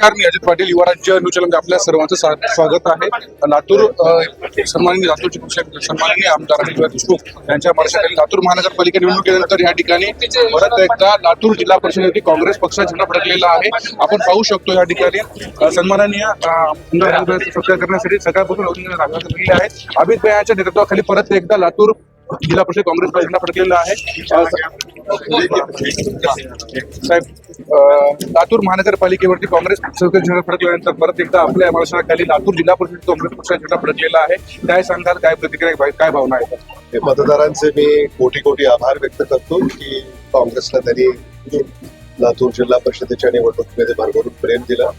नमस्कार मी अजित पाटील युवा राज्य आपल्या सर्वांचं स्वागत आहे. लातूर सन्माननीय लातूरचे सन्माननीय आमदार अनिल देशमुख यांच्या मार्गदर्शनाखाली लातूर महानगरपालिका निवडणुकीनंतर या ठिकाणी परत एकदा लातूर जिल्हा परिषदेसाठी काँग्रेस पक्षाचा झेंडा फडकलेला आहे. आपण पाहू शकतो या ठिकाणी सन्माननीय आमदार सत्कार करण्यासाठी सकाळपासून अजून आहे. आहेत अमित भाई यांच्या नेतृत्वाखाली परत एकदा लातूर जिल्हा परिषद काँग्रेस झेंडा फडकलेला आहे. साहेब लातूर महानगरपालिकेवरती काँग्रेस पक्षाचा झेंडा फडकल्यानंतर परत एकदा आपल्या मार्गदर्शनाखाली लातूर जिल्हा परिषद काँग्रेस पक्षाचा झेंडा फडकलेला आहे. काय सांगाल काय प्रतिक्रिया काय- काय भावना आहेत? हे मतदारांचे मी कोटी कोटी आभार व्यक्त करतो की काँग्रेसला त्यांनी लातूर जिल्हा परिषदेच्या निवडणुकीमध्ये भरभरून प्रेम दिलं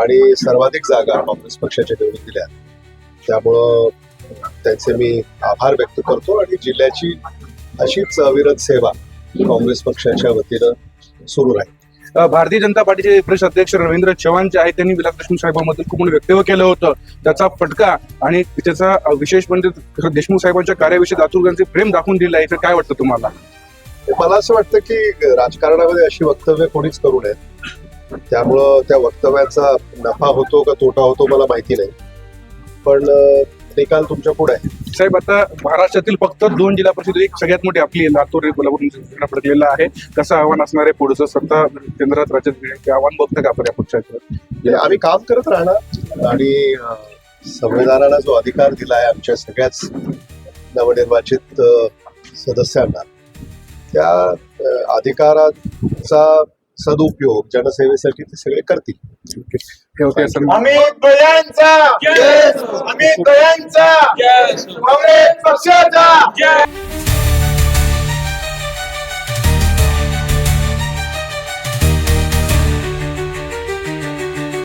आणि सर्वाधिक जागा काँग्रेस पक्षाच्या निवडून दिल्या. त्यामुळं त्यांचे मी आभार व्यक्त करतो आणि जिल्ह्याची अशीच अविरत सेवा काँग्रेस पक्षाच्या वतीनं सुरू राहील भारतीय जनता पार्टीचे प्रदेश अध्यक्ष रवींद्र चव्हाण जे आहेत त्यांनी विलास देशमुख साहेबांबद्दल खूप मोठं वक्तव्य केलं होतं. त्याचा फटका आणि त्याचा विशेष म्हणजे देशमुख साहेबांच्या कार्याविषयी लातूरकरांचे प्रेम दाखवून दिलं आहे तर काय वाटतं तुम्हाला? मला असं वाटतं की राजकारणामध्ये अशी वक्तव्य कोणीच करू नयेत त्यामुळं त्या वक्तव्याचा नफा होतो का तोटा होतो मला माहिती नाही. पण निकाल तुमच्यापुढे आहे. साहेब आता महाराष्ट्रातील फक्त दोन जिल्हा परिषद एक सगळ्यात मोठी आपली लातूर कोल्हापूर फडकलेला आहे. कसं आव्हान असणार आहे पुढचं. सत्ता केंद्रात राज्यात आव्हान बघतं का आपण या पक्षाचं? म्हणजे आम्ही काम करत राहणार आणि संविधानाला जो अधिकार दिला आहे आमच्या सगळ्याच नवनिर्वाचित सदस्यांना त्या अधिकाराचा सदुपयोग जनसेवेसाठी ते सगळे करतील. हे होते सन्मान अमित भयांचा अमित भयांचा काँग्रेस पक्षाचा!